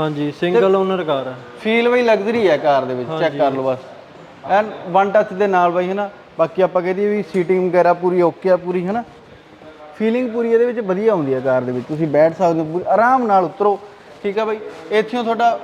ਹਾਂਜੀ single owner car ਹੈ feel ਬਈ ਲਗਜ਼ਰੀ ਹੈ ਕਾਰ ਦੇ ਵਿੱਚ ਚੈੱਕ ਕਰ ਲਓ ਬਸ। ਐਨ ਵਨ ਟੱਚ ਦੇ ਨਾਲ ਬਈ ਹਨਾ? ਬਾਕੀ ਆਪਾਂ ਕਹਦੇ ਵੀ ਸੀਟਿੰਗ ਵਗੈਰਾ ਪੂਰੀ ਓਕੇ ਆ ਪੂਰੀ ਹਨਾ? ਫੀਲਿੰਗ ਪੂਰੀ ਇਹਦੇ ਵਿੱਚ ਵਧੀਆ ਆਉਂਦੀ ਹੈ ਕਾਰ ਦੇ ਵਿੱਚ। ਤੁਸੀਂ ਬੈਠ ਸਕਦੇ ਹੋ ਪੂਰੀ ਆਰਾਮ ਨਾਲ ਉਤਰੋ। ਠੀਕ ਆ ਬਈ ਇੱਥੋਂ ਤੁਹਾਡਾ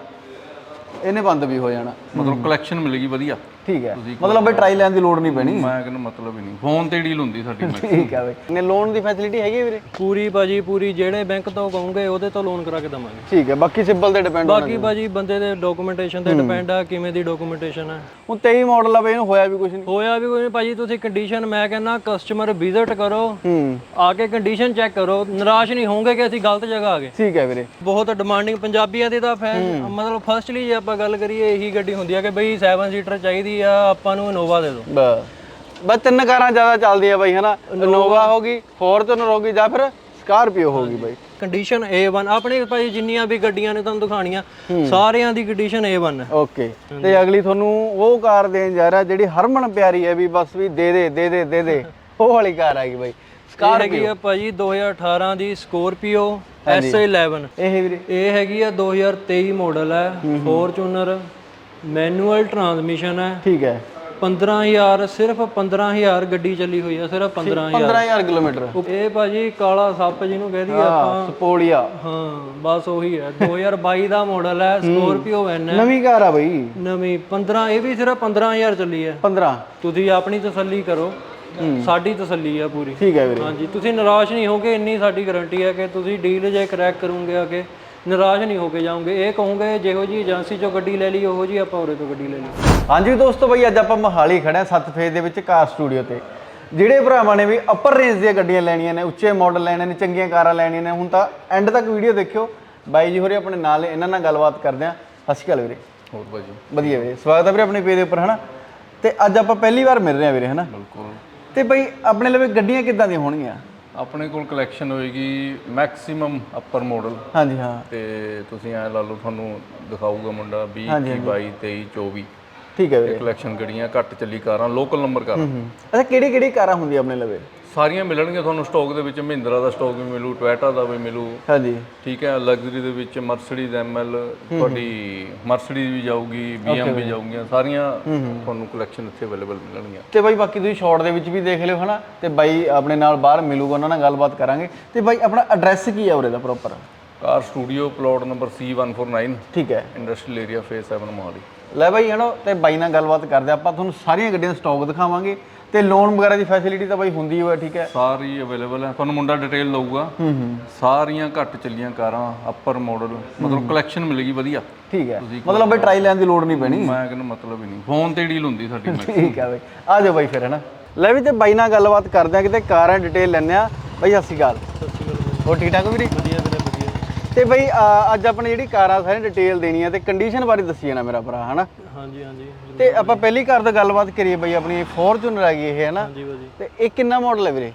ਇਹਨੇ ਬੰਦ ਵੀ ਹੋ ਜਾਣਾ। ਮਤਲਬ ਕਲੈਕਸ਼ਨ ਮਿਲੇਗੀ ਵਧੀਆ। ਠੀਕ ਹੈ। ਮਤਲਬ ਬਈ ਟਰਾਈ ਲੈਣ ਦੀ ਲੋੜ ਨਹੀਂ ਪੈਣੀ। ਮੈਂ ਕਹਿੰਦਾ ਮਤਲਬ ਹੀ ਨਹੀਂ। ਫੋਨ ਤੇ ਡੀਲ ਹੁੰਦੀ ਸਾਡੀ ਮੈਂ ਠੀਕ ਆ ਬਈ। ਨੇ ਲੋਨ ਦੀ ਫੈਸਿਲਿਟੀ ਹੈਗੀ ਹੈ ਵੀਰੇ? ਪੂਰੀ ਭਾਜੀ ਪੂਰੀ ਜਿਹੜੇ ਬੈਂਕ ਤੋਂ ਕਹੋਗੇ ਉਹਦੇ ਤੋਂ ਲੋਨ ਕਰਾ ਕੇ ਦਵਾਂਗੇ। ਠੀਕ ਹੈ ਬਾਕੀ ਸਿੰਬਲ ਤੇ ਡਿਪੈਂਡ ਬਾਕੀ ਭਾਜੀ ਬੰਦੇ ਦੇ ਡਾਕੂਮੈਂਟੇਸ਼ਨ ਤੇ ਡਿਪੈਂਡ ਆ ਕਿਵੇਂ ਦੀ ਡਾਕੂਮੈਂਟੇਸ਼ਨ ਹੈ ਹੁਣ 23 ਮਾਡਲ ਆ ਬਈ ਇਹਨੂੰ ਹੋਇਆ ਵੀ ਕੁਝ ਨਹੀਂ। ਹੋਇਆ ਵੀ ਕੋਈ ਨਹੀਂ। ਭਾਜੀ ਤੁਸੀਂ ਕੰਡੀਸ਼ਨ ਮੈਂ ਕਹਿੰਦਾ ਕਸਟਮਰ ਵਿਜ਼ਿਟ ਕਰੋ। ਹੂੰ। ਆ ਕੇ ਕੰਡੀਸ਼ਨ ਚੈੱਕ ਕਰੋ। ਨਿਰਾਸ਼ ਨਹੀਂ ਹੋਵੋਗੇ ਕਿ ਅਸੀਂ ਗਲਤ ਜਗ੍ਹਾ ਆ ਗਏ? ਠੀਕ ਹੈ ਵੀਰੇ। ਬਹੁਤ ਡਿਮਾਂਡਿੰਗ ਪੰਜਾਬੀਆਂ ਦੀ ਤਾਂ ਫੈਨ ਮਤਲਬ ਫਰਸਟਲੀ ਜੇ ਆਪਾਂ ਗੱਲ ਕਰੀਏ ਇਹੀ ਗੱਡੀ ਹੁੰਦੀ ਆ ਕਿ ਬਈ 7 ਸੀਟਰ ਚਾਹੀਦੀ ਆ ਆਪਾਂ ਨੂੰ ਇਨੋਵਾ ਦੇ ਦਿਓ। ਬਸ। ਬਸ ਤਿੰਨ ਕਾਰਾਂ ਜ਼ਿਆਦਾ ਚੱਲਦੀਆਂ ਬਈ ਹਨਾ? ਇਨੋਵਾ ਹੋ ਗਈ ਫੋਰਚੂਨਰ ਹੋ ਗਈ ਜਾਂ ਫਿਰ ਸਕਾਰਪੀਓ ਹੋ ਗਈ ਬਈ। ਕੰਡੀਸ਼ਨ A1 ਆਪਣੇ ਭਾਈ ਜਿੰਨੀਆਂ ਵੀ ਗੱਡੀਆਂ ਨੇ ਤੁਹਾਨੂੰ ਦਿਖਾਣੀਆਂ ਸਾਰਿਆਂ ਦੀ ਕੰਡੀਸ਼ਨ A1 ਹੈ। ਓਕੇ ਤੇ ਅਗਲੀ ਤੁਹਾਨੂੰ ਉਹ ਕਾਰ ਦੇਣ ਜਾ ਰਿਹਾ ਜਿਹੜੀ ਹਰਮਨ ਪਿਆਰੀ ਹੈ ਵੀ ਬਸ ਵੀ ਦੇ ਦੇ ਦੇ ਦੇ ਦੇ ਦੇ। ਉਹ ਵਾਲੀ ਕਾਰ ਆਏਗੀ ਬਈ ਕਾਰ ਹੈਗੀ ਆ ਭਾਜੀ 2018 ਦੀ ਸਕੋਰਪੀਓ S11 ਇਹ ਵੀਰੇ। ਇਹ ਹੈਗੀ ਆ 2023 ਮਾਡਲ ਹੈ ਫੋਰਚੂਨਰ ਮੈਨੂਅਲ ਟਰਾਂਸਮਿਸ਼ਨ ਹੈ। ਠੀਕ ਹੈ। 15000 ਸਿਰਫ 15000 ਗੱਡੀ ਚੱਲੀ ਹੋਈ ਆ ਸਿਰਫ 15000 15000 ਕਿਲੋਮੀਟਰ। ਇਹ ਭਾਜੀ ਕਾਲਾ ਸੱਪ ਜਿਹਨੂੰ ਕਹਿ ਦਈਏ ਆਪਾਂ। ਸਪੋਲੀਆ ਹਾਂ ਬਸ ਉਹੀ ਹੈ। 2022 ਦਾ ਮਾਡਲ ਹੈ ਸਕੋਰਪੀਓ ਐਨ ਹੈ। ਨਵੀਂ ਕਾਰ ਆ ਬਈ। ਨਵੀਂ 15 ਇਹ ਵੀ ਸਿਰਫ 15000 ਚੱਲੀ ਹੈ। 15 ਤੁਸੀਂ ਆਪਣੀ ਤਸੱਲੀ ਕਰੋ। ਸਾਡੀ ਤਸੱਲੀ ਆ ਪੂਰੀ। ਠੀਕ ਹੈ ਵੀਰੇ। ਹਾਂਜੀ ਤੁਸੀਂ ਨਿਰਾਸ਼ ਨਹੀਂ ਹੋਗੇ ਇੰਨੀ ਸਾਡੀ ਗਾਰੰਟੀ ਹੈ ਕਿ ਤੁਸੀਂ ਡੀਲ ਜੇ ਕਰੈਕ ਕਰੋਗੇ ਕੇ ਨਿਰਾਸ਼ ਨਹੀਂ ਹੋ ਕੇ ਜਾਓਗੇ। ਇਹ ਕਹੋਗੇ ਜਿਹੋ ਜੀ ਏਜੰਸੀ ਚੋਂ ਗੱਡੀ ਲੈ ਲਈ ਉਹੋ ਜੀ ਆਪਾਂ ਉਰੇ ਤੋਂ ਗੱਡੀ ਲੈ ਲਈ। ਹਾਂਜੀ ਦੋਸਤੋ ਬਈ ਅੱਜ ਆਪਾਂ ਮੋਹਾਲੀ ਖੜੇ ਹਾਂ ਸੱਤ ਫੇਜ਼ ਦੇ ਵਿੱਚ ਕਾਰ ਸਟੂਡੀਓ ਤੇ। ਜਿਹੜੇ ਭਰਾਵਾਂ ਨੇ ਵੀ ਅਪਰ ਰੇਂਜ ਦੀਆਂ ਗੱਡੀਆਂ ਲੈਣੀਆਂ ਨੇ ਉੱਚੇ ਮਾਡਲ ਲੈਣੇ ਨੇ ਚੰਗੀਆਂ ਕਾਰਾਂ ਲੈਣੀਆਂ ਨੇ ਹੁਣ ਤਾਂ ਐਂਡ ਤੱਕ ਵੀਡੀਓ ਦੇਖਿਓ। ਬਾਈ ਜੀ ਹੋਰੇ ਆਪਣੇ ਨਾਲ ਇਹਨਾਂ ਨਾਲ ਗੱਲਬਾਤ ਕਰਦੇ ਹਾਂ। ਸਤਿ ਸ਼੍ਰੀ ਅਕਾਲ ਵੀਰੇ। ਹੋਰ ਭਾਜੀ ਵਧੀਆ ਵੀਰੇ ਸਵਾਗਤ ਹੈ ਵੀਰੇ ਆਪਣੇ ਪੇਜ ਦੇ ਉੱਪਰ ਹਨਾ? ਤੇ ਅੱਜ ਆਪਾਂ ਪਹਿਲੀ ਵਾਰ ਮਿਲ ਰਹੇ ਹਾਂ ਵੀਰੇ ਹਨਾ? ਬਿਲਕੁਲ। ਤੇ ਬਈ ਆਪਣੇ ਲਈ ਗੱਡੀਆਂ ਕਿੱਦਾਂ ਦੀਆਂ ਹੋਣਗੀਆਂ? ਆਪਣੇ ਕੋਲ ਕਲੈਕਸ਼ਨ ਹੋਏਗੀ ਮੈਕਸਿਮਮ ਅਪਰ ਮਾਡਲ ਹਾਂਜੀ ਹਾਂ। ਤੇ ਤੁਸੀਂ ਐ ਲਾ ਲਓ ਤੁਹਾਨੂੰ ਦਿਖਾਊਗਾ ਮੁੰਡਾ 20 21 22 23 24 ਠੀਕ ਹੈ ਵੀਰੇ। ਕਲੈਕਸ਼ਨ ਗੱਡੀਆਂ ਘੱਟ ਚੱਲੀ ਕਾਰਾਂ ਲੋਕਲ ਨੰਬਰ ਕਾਰਾਂ। ਅੱਛਾ ਕਿਹੜੀ ਕਿਹੜੀ ਕਾਰਾਂ ਹੁੰਦੀਆਂ ਆਪਣੇ ਲਵੇ? ਸਾਰੀਆਂ ਮਿਲਣਗੀਆਂ ਤੁਹਾਨੂੰ ਸਟਾਕ ਦੇ ਵਿੱਚ ਮਹਿੰਦਰਾ ਦਾ ਸਟਾਕ ਵੀ ਮਿਲੂ ਟੋਇਟਾ ਦਾ ਵੀ ਮਿਲੂ। ਹਾਂਜੀ। ਠੀਕ ਹੈ ਲਗਜ਼ਰੀ ਦੇ ਵਿੱਚ ਮਰਸੀਡੀਜ਼ ਐਮਐਲ ਤੁਹਾਡੀ ਮਰਸੀਡੀਜ਼ ਵੀ ਜਾਊਗੀ ਬੀਐਮ ਵੀ ਜਾਊਗੀਆਂ ਸਾਰੀਆਂ ਤੁਹਾਨੂੰ ਕਲੈਕਸ਼ਨ ਇੱਥੇ ਅਵੇਲੇਬਲ ਮਿਲਣਗੀਆਂ। ਤੇ ਬਾਈ ਬਾਕੀ ਤੁਸੀਂ ਸ਼ਾਰਟ ਦੇ ਵਿੱਚ ਵੀ ਦੇਖ ਲਿਓ ਹਨਾ? ਤੇ ਬਾਈ ਆਪਣੇ ਨਾਲ ਬਾਹਰ ਮਿਲੂਗਾ ਉਹਨਾਂ ਨਾਲ ਗੱਲਬਾਤ ਕਰਾਂਗੇ। ਤੇ ਬਾਈ ਆਪਣਾ ਐਡਰੈਸ ਕੀ ਹੈ ਉਰੇ ਦਾ proper car studio plot number C149 ਠੀਕ ਹੈ। Industrial area phase 7 Mohali. ਲੈ ਬਾਈ ਹਨਾ? ਤੇ ਬਾਈ ਨਾਲ ਗੱਲਬਾਤ ਕਰਦੇ ਆਪਾਂ ਤੁਹਾਨੂੰ ਸਾਰੀਆਂ ਗੱਡੀਆਂ ਸਟਾਕ ਦਿਖਾਵਾਂਗੇ। ਤੇ ਲੋਨ ਵਗੈਰਾ ਦੀ ਫੈਸਿਲਿਟੀ ਤਾਂ ਬਾਈ ਹੁੰਦੀ ਹੋਇਆ ਠੀਕ ਹੈ। ਸਾਰੀ ਅਵੇਲੇਬਲ ਹੈ। ਤੁਹਾਨੂੰ ਮੁੰਡਾ ਡਿਟੇਲ ਲਊਗਾ ਹੂੰ ਹੂੰ। ਸਾਰੀਆਂ ਘੱਟ ਚੱਲੀਆਂ ਕਾਰਾਂ ਅਪਰ ਮਾਡਲ ਮਤਲਬ ਕਲੈਕਸ਼ਨ ਮਿਲੇਗੀ ਵਧੀਆ। ਠੀਕ ਹੈ। ਮਤਲਬ ਬਾਈ ਟਰਾਈ ਲੈਣ ਦੀ ਲੋੜ ਨਹੀਂ ਪੈਣੀ। ਮੈਂ ਕਹਿੰਦਾ ਮਤਲਬ ਹੀ ਨਹੀਂ। ਫੋਨ ਤੇ ਡੀਲ ਹੁੰਦੀ ਸਾਡੀ ਮੈਂ ਠੀਕ ਹੈ ਬਾਈ ਆ ਜਾਓ ਬਾਈ ਫਿਰ ਹਨਾ। ਲੈ ਵੀ ਤੇ ਬਾਈ ਨਾਲ ਗੱਲਬਾਤ ਕਰਦੇ ਆ ਕਿਤੇ ਕਾਰਾਂ ਡਿਟੇਲ ਲੈਣੇ ਆ ਬਾਈ ਸਤਿ ਸ਼੍ਰੀ ਅਕਾਲ। ਸਤਿ ਸ਼੍ਰੀ ਅਕਾਲ ਹੋਰ ਠੀਕ ਠਾਕ ਵੀਰੇ? ਵਧੀਆ ਵੀਰੇ ਵਧੀਆ। ਤੇ ਬਾਈ ਅ, ਅੱਜ ਆਪਣੇ ਜਿਹੜੀ ਕਾਰਾਂ ਸਾਰੀ ਡਿਟੇਲ ਦੇਣੀ ਆ ਤੇ ਕੰਡੀਸ਼ਨ ਬਾਰੇ ਦੱਸੀ ਜਾਣਾ ਮੇਰਾ ਭਰਾ ਹਨਾ। ਹਾਂਜੀ ਹਾਂਜੀ ਤੇ ਆਪਾਂ ਪਹਿਲੀ ਕਾਰ ਦਾ ਗੱਲਬਾਤ ਕਰੀਏ ਬਾਈ ਆਪਣੀ ਫੋਰਚੂਨਰ ਆ ਗਈ ਇਹ ਹੈ ਨਾ? ਹਾਂਜੀ ਭਾਜੀ। ਤੇ ਇਹ ਕਿੰਨਾ ਮਾਡਲ ਹੈ ਵੀਰੇ?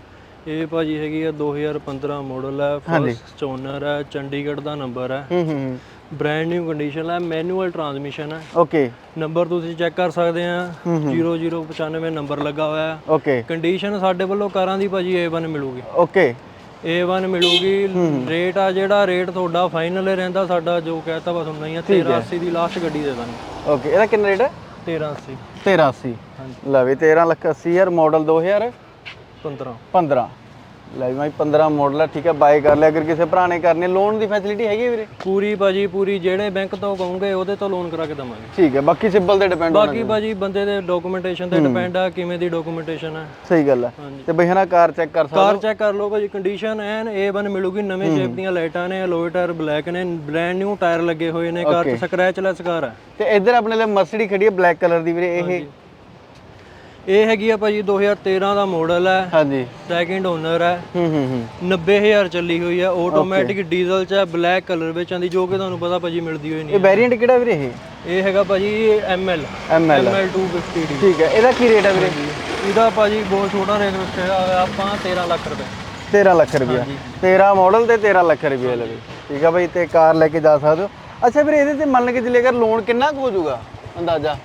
ਇਹ ਭਾਜੀ ਹੈਗੀ ਆ 2015 ਮਾਡਲ ਹੈ। ਫਸਟ ਹੈ ਚੰਡੀਗੜ੍ਹ ਦਾ ਨੰਬਰ ਹੈ। ਹੂੰ ਹੂੰ ਬ੍ਰਾਂਡ ਨਿਊ ਕੰਡੀਸ਼ਨ ਹੈ ਮੈਨੂਅਲ ਟਰਾਂਸਮਿਸ਼ਨ ਹੈ। ਓਕੇ ਨੰਬਰ ਤੁਸੀਂ ਚੈੱਕ ਕਰ ਸਕਦੇ ਆ। 0095 ਨੰਬਰ ਲੱਗਾ ਹੋਇਆ ਹੈ। ਓਕੇ ਕੰਡੀਸ਼ਨ ਸਾਡੇ ਵੱਲੋਂ ਕਾਰਾਂ ਦੀ ਭਾਜੀ A1 ਮਿਲੂਗੀ। ਓਕੇ A1 ਮਿਲੂਗੀ। ਰੇਟ ਆ ਜਿਹੜਾ ਰੇਟ ਤੁਹਾਡਾ ਫਾਈਨਲ ਰਹਿੰਦਾ ਸਾਡਾ ਜੋ ਕਹਿਤਾ ਬਸ ਉਨਾ ਹੀ ਆ। 1380 ਦੀ ਲਾਸਟ ਗੱਡੀ ਦੇ ਦਾਂਗੇ। ਓਕੇ ਇਹਦਾ ਕਿੰਨਾ ਰੇਟ ਹੈ 1380 1380 ਲੈ ਵੀ 13 ਲੱਖ 80 ਹਜ਼ਾਰ ਮਾਡਲ 2015 15 ਲੈ ਵੀ ਮੈਂ 15 ਮਾਡਲ ਠੀਕ ਹੈ ਬਾਈ ਕਰ ਲਿਆ ਅਗਰ ਕਿਸੇ ਭਰਾ ਨੇ ਕਰਨੇ ਲੋਨ ਦੀ ਫੈਸਿਲਿਟੀ ਹੈਗੀ ਹੈ ਵੀਰੇ? ਪੂਰੀ ਭਾਜੀ ਪੂਰੀ ਜਿਹੜੇ ਬੈਂਕ ਤੋਂ ਕਹੋਗੇ ਉਹਦੇ ਤੋਂ ਲੋਨ ਕਰਾ ਕੇ ਦਵਾਂਗੇ। ਠੀਕ ਹੈ ਬਾਕੀ ਸਿੰਬਲ ਤੇ ਡਿਪੈਂਡ ਬਾਕੀ ਭਾਜੀ ਬੰਦੇ ਦੇ ਡਾਕੂਮੈਂਟੇਸ਼ਨ ਤੇ ਡਿਪੈਂਡ ਆ ਕਿਵੇਂ ਦੀ ਡਾਕੂਮੈਂਟੇਸ਼ਨ ਹੈ ਸਹੀ ਗੱਲ ਹੈ ਤੇ ਬਈ ਹਨਾ ਕਾਰ ਚੈੱਕ ਕਰ ਸਕਦਾ ਕਾਰ ਚੈੱਕ ਕਰ ਲਓ ਭਾਜੀ ਕੰਡੀਸ਼ਨ ਐਨ A1 ਮਿਲੂਗੀ ਨਵੇਂ ਸ਼ੇਪ ਦੀਆਂ ਲਾਈਟਾਂ ਨੇ ਅਲੋਏ ਟਾਇਰ ਬਲੈਕ ਨੇ ਬ੍ਰਾਂਡ ਨਿਊ ਟਾਇਰ ਲੱਗੇ ਹੋਏ ਨੇ ਕਾਰ 'ਚ ਸਕ੍ਰੈਚ ਲੈਸ ਕਾਰ ਹੈ ਤੇ ਇੱਧਰ ਆਪਣੇ ਲਈ ਮਰਸੀਡੀ ਖੜੀ ਹੈ ਬਲੈਕ ਕਲਰ ਦੀ ਵੀਰੇ ਇਹ ਇਹ ਹੈਗੀ ਆ ਭਾਜੀ 2013 ਦਾ ਮਾਡਲ ਹੈ। ਹਾਂਜੀ। ਸੈਕਿੰਡ ਓਨਰ ਹੈ। ਹੂੰ ਹੂੰ ਹੂੰ। 90000 ਚੱਲੀ ਹੋਈ ਹੈ। ਆਟੋਮੈਟਿਕ ਡੀਜ਼ਲ ਚ ਹੈ ਬਲੈਕ ਕਲਰ ਵਿੱਚ ਆਂਦੀ ਜੋ ਕਿ ਤੁਹਾਨੂੰ ਪਤਾ ਭਾਜੀ ਮਿਲਦੀ ਹੋਈ ਇਹ ਨਹੀਂ ਵੇਰੀਐਂਟ ਕਿਹੜਾ ਵੀਰੇ ਇਹ? ਇਹ ਹੈਗਾ ਭਾਜੀ ML ਐਮਐਲ ML 250D ਠੀਕ ਹੈ ਇਹਦਾ ਕੀ ਰੇਟ ਹੈ ਵੀਰੇ? ਇਹਦਾ ਭਾਜੀ ਬਹੁਤ ਛੋਟਾ ਰੇਟ ਵਿੱਚ ਆਪਾਂ 13 ਲੱਖ ਰੁਪਏ। 13 ਲੱਖ ਰੁਪਇਆ 13 ਮਾਡਲ ਤੇ 13 ਲੱਖ ਰੁਪਇਆ ਲਵੇ ਠੀਕ ਆ ਬਈ ਤੇ ਕਾਰ ਲੈ ਕੇ ਜਾ ਸਕਦੇ ਹੋ। ਅੱਛਾ ਵੀਰੇ ਇਹਦੇ ਤੇ ਮੰਨ ਕੇ ਚੱਲੇ ਅਗਰ ਲੋਨ ਕਿੰਨਾ ਕੁ ਹੋ ਜਾਊਗਾ? ਅੰਦਾਜ਼ਾ।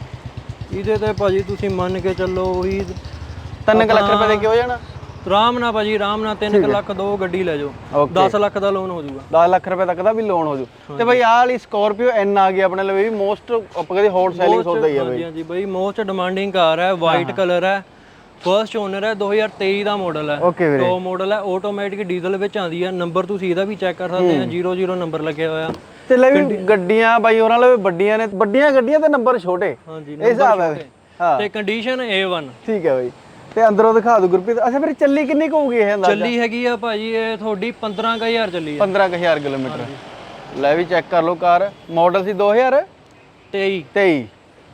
ਇਹਦੇ ਤੇ ਭਾਜੀ ਤੁਸੀਂ ਮੰਨ ਕੇ ਚੱਲੋ ਉਹੀ 3 ਲੱਖ ਰੁਪਏ ਦੇ ਕੇ ਹੋ ਜਾਣਾ? ਆਰਾਮ ਨਾਲ ਭਾਜੀ ਆਰਾਮ ਨਾਲ 3 ਲੱਖ ਦੋ ਗੱਡੀ ਲੈ ਜਾਓ। ਓਕੇ। 10 ਲੱਖ ਦਾ ਲੋਨ ਹੋ ਜਾਊਗਾ। 10 ਲੱਖ ਰੁਪਏ ਤੱਕ ਦਾ ਵੀ ਲੋਨ ਹੋ ਜੂ ਤੇ ਬਈ ਆਹ ਵਾਲੀ ਸਕਾਰਪੀਓ ਐਨ ਆ ਗਈ ਆਪਣੇ ਲਈ ਵੀ ਮੋਸਟ ਆਪਾਂ ਕਹਿੰਦੇ ਹੌਟ ਸੈਲਿੰਗ ਸੌਦਾ ਹੀ ਆ ਬਈ। ਹਾਂਜੀ ਬਈ ਮੋਸਟ ਡਿਮਾਂਡਿੰਗ ਕਾਰ ਹੈ ਵਾਈਟ ਕਲਰ ਹੈ। ਫਰਸਟ ਓਨਰ ਹੈ 2023 ਦਾ ਮਾਡਲ ਹੈ। ਟੋ ਮਾਡਲ ਹੈ ਆਟੋਮੈਟਿਕ ਡੀਜ਼ਲ ਵਿੱਚ ਆਉਂਦੀ ਹੈ। ਨੰਬਰ ਤੁਸੀਂ ਇਹਦਾ ਵੀ ਚੈੱਕ ਕਰ ਸਕਦੇ ਆ 00 ਨੰਬਰ ਲੱਗਿਆ ਹੋਇਆ। ਤੇ ਲੈ ਵੀ ਗੱਡੀਆਂ ਬਾਈ ਉਹਨਾਂ ਲਈ ਵੱਡੀਆਂ ਨੇ। ਵੱਡੀਆਂ ਗੱਡੀਆਂ ਤੇ ਨੰਬਰ ਛੋਟੇ। ਹਾਂਜੀ ਇਹ ਹਿਸਾਬ ਹੈ। ਹਾਂ। ਤੇ ਕੰਡੀਸ਼ਨ A1 ਠੀਕ ਹੈ ਬਈ। ਤੇ ਅੰਦਰੋਂ ਦਿਖਾ ਦੋ ਗੁਰਪ੍ਰੀਤ। ਅੱਛਾ ਫਿਰ ਚੱਲੀ ਕਿੰਨੀ ਕੁ ਹੋਊਗੀ ਇਹ ਅੰਦਾਜ਼ਾ? ਚੱਲੀ ਹੈਗੀ ਆ ਭਾਜੀ ਇਹ ਤੁਹਾਡੀ 15000 ਚੱਲੀ ਹੈ 15000 ਕਿਲੋਮੀਟਰ। ਲੈ ਵੀ ਚੈੱਕ ਕਰ ਲਓ ਕਾਰ। ਮਾਡਲ ਸੀ 2023 23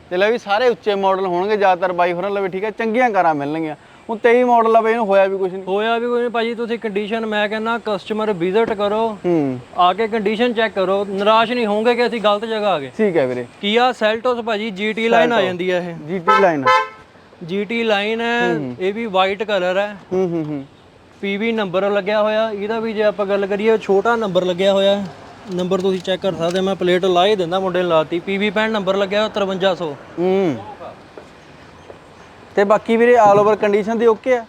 ਤੇ ਲੈ ਵੀ ਸਾਰੇ ਉੱਚੇ ਮਾਡਲ ਹੋਣਗੇ ਜ਼ਿਆਦਾਤਰ ਬਾਈ ਹੋਰਾਂ ਲਵੇ ਠੀਕ ਹੈ। ਚੰਗੀਆਂ ਕਾਰਾਂ ਮਿਲਣਗੀਆਂ। ਹੁਣ 23 ਮਾਡਲ ਆ ਬਈ ਇਹਨੂੰ ਹੋਇਆ ਵੀ ਕੁਝ ਨਹੀਂ ਹੋਇਆ ਵੀ ਕੋਈ ਨਹੀਂ ਭਾਜੀ ਤੁਸੀਂ ਕੰਡੀਸ਼ਨ ਮੈਂ ਕਹਿੰਦਾ ਕਸਟਮਰ ਵਿਜ਼ਿਟ ਕਰੋ। ਹੂੰ। ਆ ਕੇ ਕੰਡੀਸ਼ਨ ਚੈੱਕ ਕਰੋ। ਨਿਰਾਸ਼ ਨਹੀਂ ਹੋਵੋਗੇ ਕਿ ਅਸੀਂ ਗਲਤ ਜਗ੍ਹਾ ਆ ਗਏ? ਠੀਕ ਹੈ ਵੀਰੇ। ਕੀਆ ਸੈਲਟੋਸ ਭਾਜੀ GT ਲਾਈਨ ਆ ਜਾਂਦੀ ਹੈ ਇਹ। ਜੀਟੀ ਲਾਈਨ GT ਲਾਈਨ ਹੈ ਇਹ ਵੀ ਵਾਈਟ ਕਲਰ ਹੈ। ਹੂੰ ਹੂੰ ਹੂੰ। PV ਨੰਬਰ ਲੱਗਿਆ ਹੋਇਆ। ਇਹਦਾ ਵੀ ਜੇ ਆਪਾਂ ਗੱਲ ਕਰੀਏ ਛੋਟਾ ਨੰਬਰ ਲੱਗਿਆ ਹੋਇਆ। ਨੰਬਰ ਤੁਸੀਂ ਚੈੱਕ ਕਰ ਸਕਦੇ ਮੈਂ ਪਲੇਟ ਲਾ ਹੀ ਦਿੰਦਾ ਮੁੰਡੇ ਨੇ ਲਾਤੀ। PV 65 ਨੰਬਰ ਲੱਗਿਆ ਹੋਇਆ 5300 ਹੂੰ। ਤੇ ਬਾਕੀ ਵੀਰੇ ਆਲ ਓਵਰ ਕੰਡੀਸ਼ਨ ਦੀ ਓਕੇ ਆ।